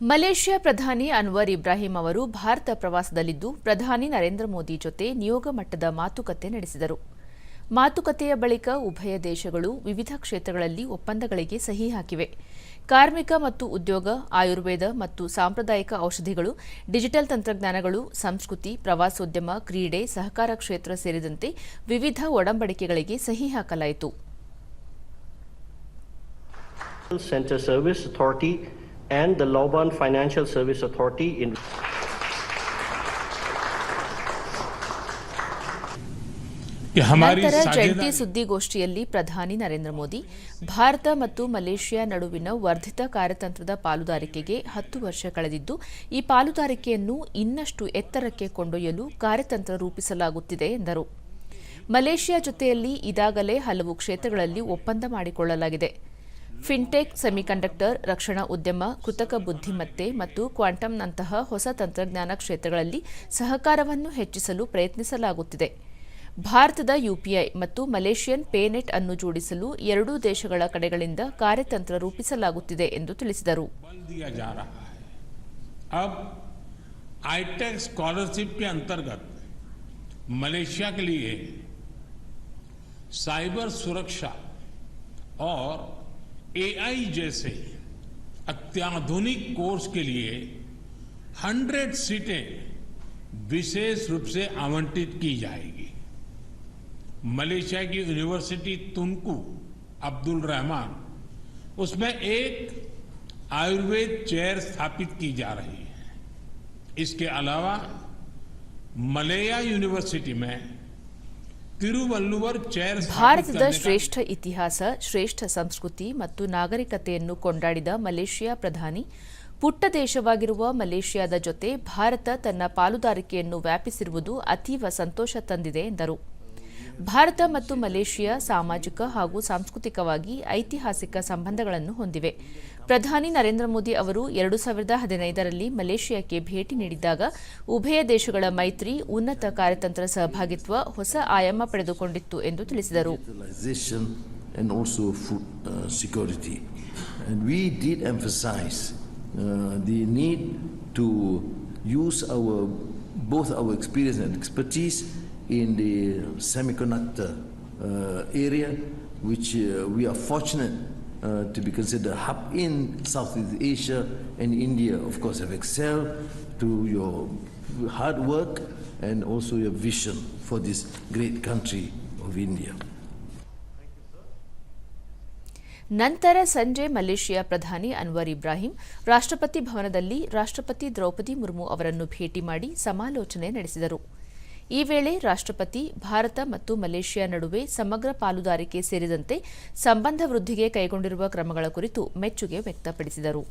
Malaysia ಪ್ರಧಾನಿ ಅನ್ವರ್ ಇಬ್ರಾಹಿಂ ಅವರು ಭಾರತ ಪ್ರವಾಸದಲ್ಲಿದ್ದು, ಪ್ರಧಾನಿ ನರೇಂದ್ರ ಮೋದಿ ಜೊತೆ ನಿಯೋಗ ಮಟ್ಟದ ಮಾತುಕತೆ ನಡೆಸಿದರು. ಮಾತುಕತೆಯ ಬಳಿಕ ಉಭಯ ದೇಶಗಳು ವಿವಿಧ ಕ್ಷೇತ್ರಗಳಲ್ಲಿ ಒಪ್ಪಂದಗಳಿಗೆ ಸಹಿ ಹಾಕಿವೆ. ಕಾರ್ಮಿಕ ಮತ್ತು ಉದ್ಯೋಗ, ಆಯುರ್ವೇದ ಮತ್ತು ಸಾಂಪ್ರದಾಯಿಕ ಔಷಧಿಗಳು, ಡಿಜಿಟಲ್ ತಂತ್ರಜ್ಞಾನಗಳು, ಸಂಸ್ಕೃತಿ, ಪ್ರವಾಸೋದ್ಯಮ, ಕ್ರೀಡೆ, ಸಹಕಾರ ಕ್ಷೇತ್ರ ಸೇರಿದಂತೆ ವಿವಿಧ ಒಡಂಬಡಿಕೆಗಳಿಗೆ ಸಹಿ ಹಾಕಲಾಯಿತು. and the Lauban Financial Service Authority in ನಂತರ ಜಂಟಿ ಸುದ್ದಿಗೋಷ್ಠಿಯಲ್ಲಿ ಪ್ರಧಾನಿ ನರೇಂದ್ರ ಮೋದಿ ಭಾರತ ಮತ್ತು ಮಲೇಷಿಯಾ ನಡುವಿನ ವರ್ಧಿತ ಕಾರ್ಯತಂತ್ರದ ಪಾಲುದಾರಿಕೆಗೆ ಹತ್ತು ವರ್ಷ ಕಳೆದಿದ್ದು ಈ ಪಾಲುದಾರಿಕೆಯನ್ನು ಇನ್ನಷ್ಟು ಎತ್ತರಕ್ಕೆ ಕೊಂಡೊಯ್ಯಲು ಕಾರ್ಯತಂತ್ರ ರೂಪಿಸಲಾಗುತ್ತಿದೆ ಎಂದರು. ಮಲೇಷಿಯಾ ಜೊತೆಯಲ್ಲಿ ಇದಾಗಲೇ ಹಲವು ಕ್ಷೇತ್ರಗಳಲ್ಲಿ ಒಪ್ಪಂದ ಮಾಡಿಕೊಳ್ಳಲಾಗಿದೆ. ಫಿನ್ಟೆಕ್ ಸೆಮಿಕಂಡಕ್ಟರ್ ರಕ್ಷಣಾ ಉದ್ಯಮ ಕೃತಕ ಬುದ್ಧಿಮತ್ತೆ ಮತ್ತು ಕ್ವಾಂಟಮ್ನಂತಹ ಹೊಸ ತಂತ್ರಜ್ಞಾನ ಕ್ಷೇತ್ರಗಳಲ್ಲಿ ಸಹಕಾರವನ್ನು ಹೆಚ್ಚಿಸಲು ಪ್ರಯತ್ನಿಸಲಾಗುತ್ತಿದೆ ಭಾರತದ ಯುಪಿಐ ಮತ್ತು ಮಲೇಷಿಯನ್ ಪೇನೆಟ್ ಅನ್ನು ಜೋಡಿಸಲು ಎರಡೂ ದೇಶಗಳ ಕಡೆಗಳಿಂದ ಕಾರ್ಯತಂತ್ರ ರೂಪಿಸಲಾಗುತ್ತಿದೆ ಎಂದು ತಿಳಿಸಿದರು बल दिया जा रहा है अब आईटेक स्कॉलरशिप के अंतर्गत मलेशिया के लिए साइबर सुरक्षा और एआई जैसे अत्याधुनिक कोर्स के लिए 100 सीटें विशेष रूप से आवंटित की जाएगी। मलेशिया की यूनिवर्सिटी तुनकू अब्दुल रहमान, उसमें एक आयुर्वेद चेयर स्थापित की जा रही है। इसके अलावा मलेया यूनिवर्सिटी में ಭಾರತದ ಶ್ರೇಷ್ಠ ಇತಿಹಾಸ ಶ್ರೇಷ್ಠ ಸಂಸ್ಕೃತಿ ಮತ್ತು ನಾಗರಿಕತೆಯನ್ನು ಕೊಂಡಾಡಿದ ಮಲೇಷಿಯಾ ಪ್ರಧಾನಿ. ಪುಟ್ಟ ದೇಶವಾಗಿರುವ ಮಲೇಷಿಯಾದ ಜೊತೆ ಭಾರತ ತನ್ನ ಪಾಲುದಾರಿಕೆಯನ್ನು ವ್ಯಾಪಿಸಿರುವುದು ಅತೀವ ಸಂತೋಷ ತಂದಿದೆ ಎಂದರು. ಭಾರತ ಮತ್ತು ಮಲೇಷಿಯಾ ಸಾಮಾಜಿಕ ಹಾಗೂ ಸಾಂಸ್ಕೃತಿಕವಾಗಿ ಐತಿಹಾಸಿಕ ಸಂಬಂಧಗಳನ್ನು ಹೊಂದಿವೆ. ಪ್ರಧಾನಿ ನರೇಂದ್ರ ಮೋದಿ ಅವರು ಎರಡು ಸಾವಿರದ ಹದಿನೈದರಲ್ಲಿ ಮಲೇಷಿಯಾಕ್ಕೆ ಭೇಟಿ ನೀಡಿದ್ದಾಗ ಉಭಯ ದೇಶಗಳ ಮೈತ್ರಿ ಉನ್ನತ ಕಾರ್ಯತಂತ್ರ ಸಹಭಾಗಿತ್ವ ಹೊಸ ಆಯಾಮ ಪಡೆದುಕೊಂಡಿತ್ತು ಎಂದು ತಿಳಿಸಿದರು. Uh, uh, use our both our experience and expertise in the semiconductor uh, area, which uh, we are fortunate uh, to be considered a hub in Southeast Asia and India. Of course, have excelled to your hard work and also your vision for this great country of India. ನಂತರ ಸಂಜೆ Malaysia ಪ್ರಧಾನಿ ಅನ್ವರ್ ಇಬ್ರಾಹಿಂ ರಾಷ್ಟ್ರಪತಿ ಭವನದಲ್ಲಿ ರಾಷ್ಟ್ರಪತಿ ದ್ರೌಪದಿ ಮುರ್ಮು ಅವರನ್ನು ಭೇಟಿ ಮಾಡಿ ಸಮಾಲೋಚನೆ ನಡೆಸಿದರು ಈ ವೇಳೆ ರಾಷ್ಟ್ರಪತಿ, ಭಾರತ ಮತ್ತು ಮಲೇಷಿಯಾ ನಡುವೆ ಸಮಗ್ರ ಪಾಲುದಾರಿಕೆ ಸೇರಿದಂತೆ ಸಂಬಂಧ ವೃದ್ಧಿಗೆ ಕೈಗೊಂಡಿರುವ ಕ್ರಮಗಳ ಕುರಿತು ಮೆಚ್ಚುಗೆ ವ್ಯಕ್ತಪಡಿಸಿದರು.